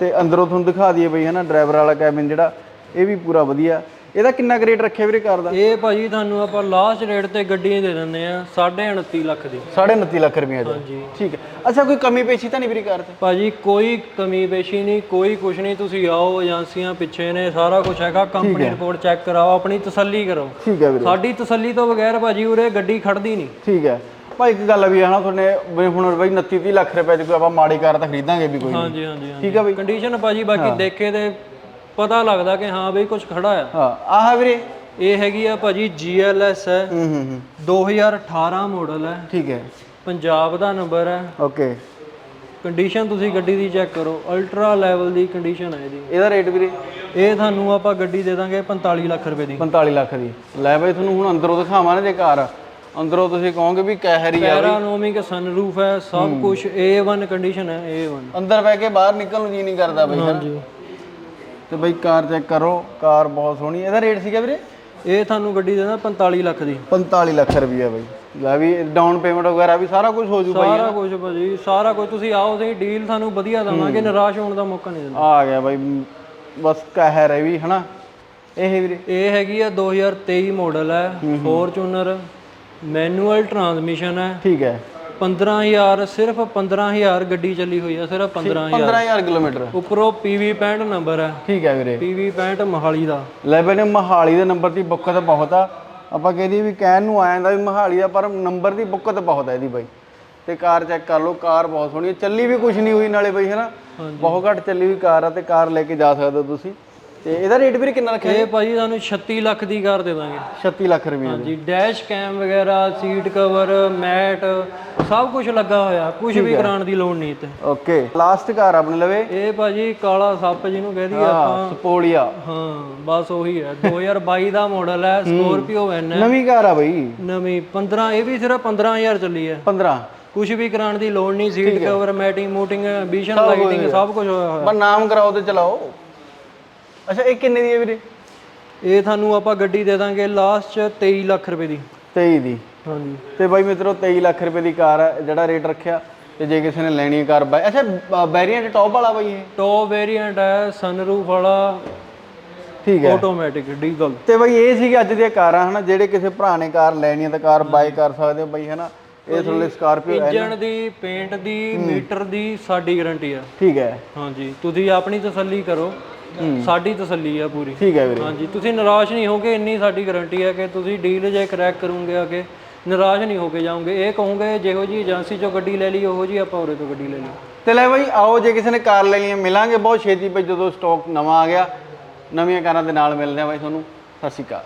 ਤੇ ਅੰਦਰੋਂ ਤੁਹਾਨੂੰ ਦਿਖਾ ਦਈਏ ਬਈ ਹਨਾ? ਡਰਾਈਵਰ ਵਾਲਾ ਕੈਬਿਨ ਜਿਹੜਾ ਇਹ ਵੀ ਪੂਰਾ ਵਧੀਆ। ਇਹਦਾ ਕਿੰਨਾ ਗ੍ਰੇਡ ਰੱਖਿਆ ਵੀਰੇ ਕਾਰ ਦਾ? ਇਹ ਭਾਜੀ ਤੁਹਾਨੂੰ ਆਪਾਂ ਲਾਸਟ ਰੇਟ ਤੇ ਗੱਡੀ ਦੇ ਦਿੰਦੇ ਆ 29.5 ਲੱਖ ਦੀ। 29.5 ਲੱਖ ਰੁਪਏ ਦਾ ਹਾਂਜੀ। ਠੀਕ ਹੈ। ਅੱਛਾ ਕੋਈ ਕਮੀ ਪੇਸ਼ੀ ਤਾਂ ਨਹੀਂ ਵੀਰੇ ਕਾਰ ਤੇ? ਭਾਜੀ ਕੋਈ ਕਮੀ ਪੇਸ਼ੀ ਨਹੀਂ ਕੋਈ ਕੁਛ ਨਹੀਂ ਤੁਸੀਂ ਆਓ ਏਜੰਸੀਆਂ ਪਿੱਛੇ ਨੇ ਸਾਰਾ ਕੁਝ ਹੈਗਾ ਕੰਪਨੀ ਰਿਪੋਰਟ ਚੈੱਕ ਕਰਾਓ ਆਪਣੀ ਤਸੱਲੀ ਕਰੋ। ਠੀਕ ਹੈ ਵੀਰੇ। ਸਾਡੀ ਤਸੱਲੀ ਤੋਂ ਬਗੈਰ ਭਾਜੀ ਉਰੇ ਗੱਡੀ ਖੜਦੀ ਨਹੀਂ। ਠੀਕ ਹੈ। ਭਾਈ ਇੱਕ ਗੱਲ ਵੀ ਹੈ ਨਾ ਤੁਹਾਨੇ ਵੀ ਹੁਣ ਬਈ 29 30 ਲੱਖ ਰੁਪਏ ਦੀ ਕੋਈ ਆਪਾਂ ਮਾੜੀ ਕਾਰ ਤਾਂ ਖਰੀਦਾਂਗੇ ਵੀ ਕੋਈ ਹਾਂਜੀ ਹਾਂਜੀ ਠੀਕ ਹੈ ਬਈ। ਕੰਡੀਸ਼ਨ ਭਾਜੀ ਬਾਕੀ ਦੇਖੇ ਤੇ ਪਤਾ ਲੱਗਦਾ ਕਿ ਹਾਂ ਬਈ ਕੁਝ ਖੜਾ ਆ। ਹਾਂ ਆਹ ਵੀਰੇ। ਇਹ ਹੈਗੀ ਆ ਭਾਜੀ GLS ਹੈ। ਹੂੰ ਹੂੰ ਹੂੰ। 2018 ਮਾਡਲ ਹੈ। ਠੀਕ ਹੈ। ਪੰਜਾਬ ਦਾ ਨੰਬਰ ਹੈ। ਓਕੇ ਕੰਡੀਸ਼ਨ ਤੁਸੀਂ ਗੱਡੀ ਦੀ ਚੈੱਕ ਕਰੋ। ਅਲਟਰਾ ਲੈਵਲ ਦੀ ਕੰਡੀਸ਼ਨ ਹੈ ਇਹਦੀ। ਇਹਦਾ ਰੇਟ ਵੀਰੇ? ਇਹ ਤੁਹਾਨੂੰ ਆਪਾਂ ਗੱਡੀ ਦੇ ਦਾਂਗੇ 45 ਲੱਖ ਰੁਪਏ ਦੀ। 45 ਲੱਖ ਦੀ। ਲੈ ਬਈ ਤੁਹਾਨੂੰ ਹੁਣ ਅੰਦਰੋਂ ਦਿਖਾਵਾਂ ਨਾ ਜੇ ਕਾਰ। ਅੰਦਰੋਂ ਤੁਸੀਂ ਕਹੋਗੇ ਵੀ ਕਹਿਰੀ ਆ ਪੈਰਾਨੋਮਿਕ ਸਨਰੂਫ ਹੈ। ਸਭ ਕੁਝ A1 ਕੰਡੀਸ਼ਨ ਹੈ A1 ਅੰਦਰ ਬਹਿ ਕੇ ਬਾਹਰ ਨਿਕਲਣ ਨੂੰ ਜੀ ਨਹੀਂ ਕਰਦਾ ਬਈ ਹਾਂਜੀ। ਤੇ ਬਈ ਕਾਰ ਚੈੱਕ ਕਰੋ ਕਾਰ ਬਹੁਤ ਸੋਹਣੀ ਇਹਦਾ ਰੇਟ ਸੀਗਾ ਵੀਰੇ? ਇਹ ਤੁਹਾਨੂੰ ਗੱਡੀ ਦੇ ਦਾਂ 45 ਲੱਖ ਦੀ। 45 ਲੱਖ ਰੁਪਈਆ ਬਈ। ਲੈ ਵੀ ਡਾਊਨ ਪੇਮੈਂਟ ਵਗੈਰਾ ਵੀ ਸਾਰਾ ਕੁਝ ਹੋ ਜੂ ਬਾਈ। ਸਾਰਾ ਕੁਝ ਭਾਜੀ ਸਾਰਾ ਕੁਝ ਤੁਸੀਂ ਆਓ ਸਹੀ ਡੀਲ ਤੁਹਾਨੂੰ ਵਧੀਆ ਦਵਾਂਗੇ ਨਿਰਾਸ਼ ਹੋਣ ਦਾ ਮੌਕਾ ਨਹੀਂ ਦਿੰਦੇ। ਆ ਗਿਆ ਬਾਈ। ਬਸ ਕਹਿਰ ਹੈ ਵੀ ਹਨਾ? ਇਹ ਵੀਰੇ। ਇਹ ਹੈਗੀ ਆ 2023 ਮਾਡਲ ਹੈ ਫੋਰਚੂਨਰ ਮੈਨੂਅਲ ਟਰਾਂਸਮਿਸ਼ਨ ਹੈ। ਠੀਕ ਹੈ। 15000 ਸਿਰਫ 15000 ਗੱਡੀ ਚੱਲੀ ਹੋਈ ਆ ਸਿਰਫ 15000 15000 ਕਿਲੋਮੀਟਰ। ਉੱਪਰੋਂ PV 65 ਨੰਬਰ ਹੈ। ਠੀਕ ਹੈ ਵੀਰੇ। PV 65 ਮਹਾਲੀ ਦਾ। ਲੈ ਬਈ ਨੇ ਮਹਾਲੀ ਦੇ ਨੰਬਰ ਦੀ ਬੁੱਕਤ ਬਹੁਤ ਆ। ਆਪਾਂ ਕਹਿੰਦੇ ਵੀ ਕਹਿਣ ਨੂੰ ਆ ਜਾਂਦਾ ਵੀ ਮਹਾਲੀ ਦਾ ਪਰ ਨੰਬਰ ਦੀ ਬੁੱਕਤ ਬਹੁਤ ਹੈ ਇਹਦੀ ਬਾਈ। ਤੇ ਕਾਰ ਚੈੱਕ ਕਰ ਲਓ ਕਾਰ ਬਹੁਤ ਸੋਹਣੀ ਹੈ ਚੱਲੀ ਵੀ ਕੁਝ ਨਹੀਂ ਹੋਈ ਨਾਲੇ ਬਈ ਹੈਨਾ? ਬਹੁਤ ਘੱਟ ਚੱਲੀ ਹੋਈ ਕਾਰ ਆ ਤੇ ਕਾਰ ਲੈ ਕੇ ਜਾ ਸਕਦੇ ਹੋ ਤੁਸੀਂ। ਤੇ ਇਹਦਾ ਰੇਟ ਵੀਰੇ ਕਿੰਨਾ ਰੱਖਿਆ ਇਹ ਭਾਜੀ ਤੁਹਾਨੂੰ 36 ਲੱਖ ਦੀ ਕਾਰ ਦੇ ਦਾਂਗੇ। 36 ਲੱਖ ਰੁਪਏ ਹਾਂਜੀ ਡੈਸ਼ ਕੈਮ ਵਗੈਰਾ ਸੀਟ ਕਵਰ ਮੈਟ ਸਭ ਕੁਝ ਲੱਗਾ ਹੋਇਆ। ਕੁਝ ਵੀ ਕਰਾਉਣ ਦੀ ਲੋੜ ਨਹੀਂ ਇੱਥੇ। ਓਕੇ ਲਾਸਟ ਕਾਰ ਆਪਣੇ ਲਵੇ। ਇਹ ਭਾਜੀ ਕਾਲਾ ਸੱਪ ਜਿਹਨੂੰ ਕਹਦੀ ਹਾਂ ਆਪਾਂ। ਸਪੋਲੀਆ। ਹਾਂ ਬਸ ਉਹੀ ਹੈ। 2022 ਦਾ ਮਾਡਲ ਹੈ ਸਕੋਰਪੀਓ ਐਨ ਹੈ। ਨਵੀਂ ਕਾਰ ਆ ਬਈ। ਨਵੀਂ 15 ਇਹ ਵੀ ਸਿਰਫ 15000 ਚੱਲੀ ਹੈ। 15 ਕੁਝ ਵੀ ਕਰਾਉਣ ਦੀ ਲੋੜ ਨਹੀਂ ਸੀਟ ਕਵਰ ਮੈਟਿੰਗ ਮੂਟਿੰਗ ਵਿਸ਼ਨ ਲਾਈਟਿੰਗ ਸਭ ਕੁਝ ਹੋਇਆ ਹੋਇਆ। ਬਸ ਨਾਮ ਕਰਾਓ ਤੇ ਚਲਾਓ। ਅੱਛਾ ਇਹ ਕਿੰਨੇ ਦੀ ਹੈ ਵੀਰੇ? ਇਹ ਤੁਹਾਨੂੰ ਆਪਾਂ ਗੱਡੀ ਦੇ ਦਾਂਗੇ ਲਾਸਟ ਚ 23 ਲੱਖ ਰੁਪਏ ਦੀ। 23 ਦੀ। ਹਾਂਜੀ। ਤੇ ਬਾਈ ਮਿੱਤਰੋ 23 ਲੱਖ ਰੁਪਏ ਦੀ ਕਾਰ ਹੈ ਜਿਹੜਾ ਰੇਟ ਰੱਖਿਆ ਤੇ ਜੇ ਕਿਸੇ ਨੇ ਲੈਣੀ ਹੈ ਕਾਰ ਬਾਈ ਅੱਛਾ ਬੈਰੀਅੰਟ ਟੌਪ ਵਾਲਾ ਬਾਈ ਇਹ? ਟੌਪ ਵੇਰੀਐਂਟ ਹੈ ਸਨਰੂਫ ਵਾਲਾ ਠੀਕ ਹੈ। ਆਟੋਮੈਟਿਕ ਡੀਜ਼ਲ ਤੇ ਬਾਈ ਇਹ ਸੀਗੀ ਅੱਜ ਦੀਆਂ ਕਾਰਾਂ ਹਨਾ ਜਿਹੜੇ ਕਿਸੇ ਭਰਾ ਨੇ ਕਾਰ ਲੈਣੀ ਹੈ ਤਾਂ ਕਾਰ ਬਾਈ ਕਰ ਸਕਦੇ ਹੋ ਬਾਈ ਹਨਾ। ਇਹ ਥੋੜੇ ਸਕਾਰਪੀਓ ਇੰਜਨ ਦੀ ਪੇਂਟ ਦੀ ਮੀਟਰ ਦੀ ਸਾਡੀ ਗਾਰੰਟੀ ਆ ਠੀਕ ਹੈ। ਹਾਂਜੀ। ਤੁਸੀਂ ਆਪਣੀ ਤਸੱਲੀ ਕਰੋ। ਸਾਡੀ ਤਸੱਲੀ ਆ ਪੂਰੀ। ਠੀਕ ਹੈ ਵੀਰੇ। ਹਾਂਜੀ ਤੁਸੀਂ ਨਿਰਾਸ਼ ਨਹੀਂ ਹੋਗੇ ਇੰਨੀ ਸਾਡੀ ਗਾਰੰਟੀ ਹੈ ਕਿ ਤੁਸੀਂ ਡੀਲ ਜੇ ਕਰੈਕ ਕਰੋਗੇ ਅੱਗੇ ਨਿਰਾਸ਼ ਨਹੀਂ ਹੋ ਕੇ ਜਾਓਗੇ। ਇਹ ਕਹੋਗੇ ਜਿਹੋ ਜੀ ਏਜੰਸੀ ਚੋਂ ਗੱਡੀ ਲੈ ਲਈ ਉਹੋ ਜੀ ਆਪਾਂ ਉਰੇ ਤੋਂ ਗੱਡੀ ਲੈ ਲਈ। ਤੇ ਲੈ ਬਾਈ ਆਓ ਜੇ ਕਿਸੇ ਨੇ ਕਾਰ ਲੈਣੀ ਹੈ ਮਿਲਾਂਗੇ। ਬਹੁਤ ਛੇਤੀ ਬਈ ਜਦੋਂ ਸਟਾਕ ਨਵਾਂ ਆ ਗਿਆ ਨਵੀਆਂ ਕਾਰਾਂ ਦੇ ਨਾਲ ਮਿਲਦੇ ਆ ਬਾਈ ਤੁਹਾਨੂੰ। ਸਤਿ ਸ਼੍ਰੀ ਅਕਾਲ।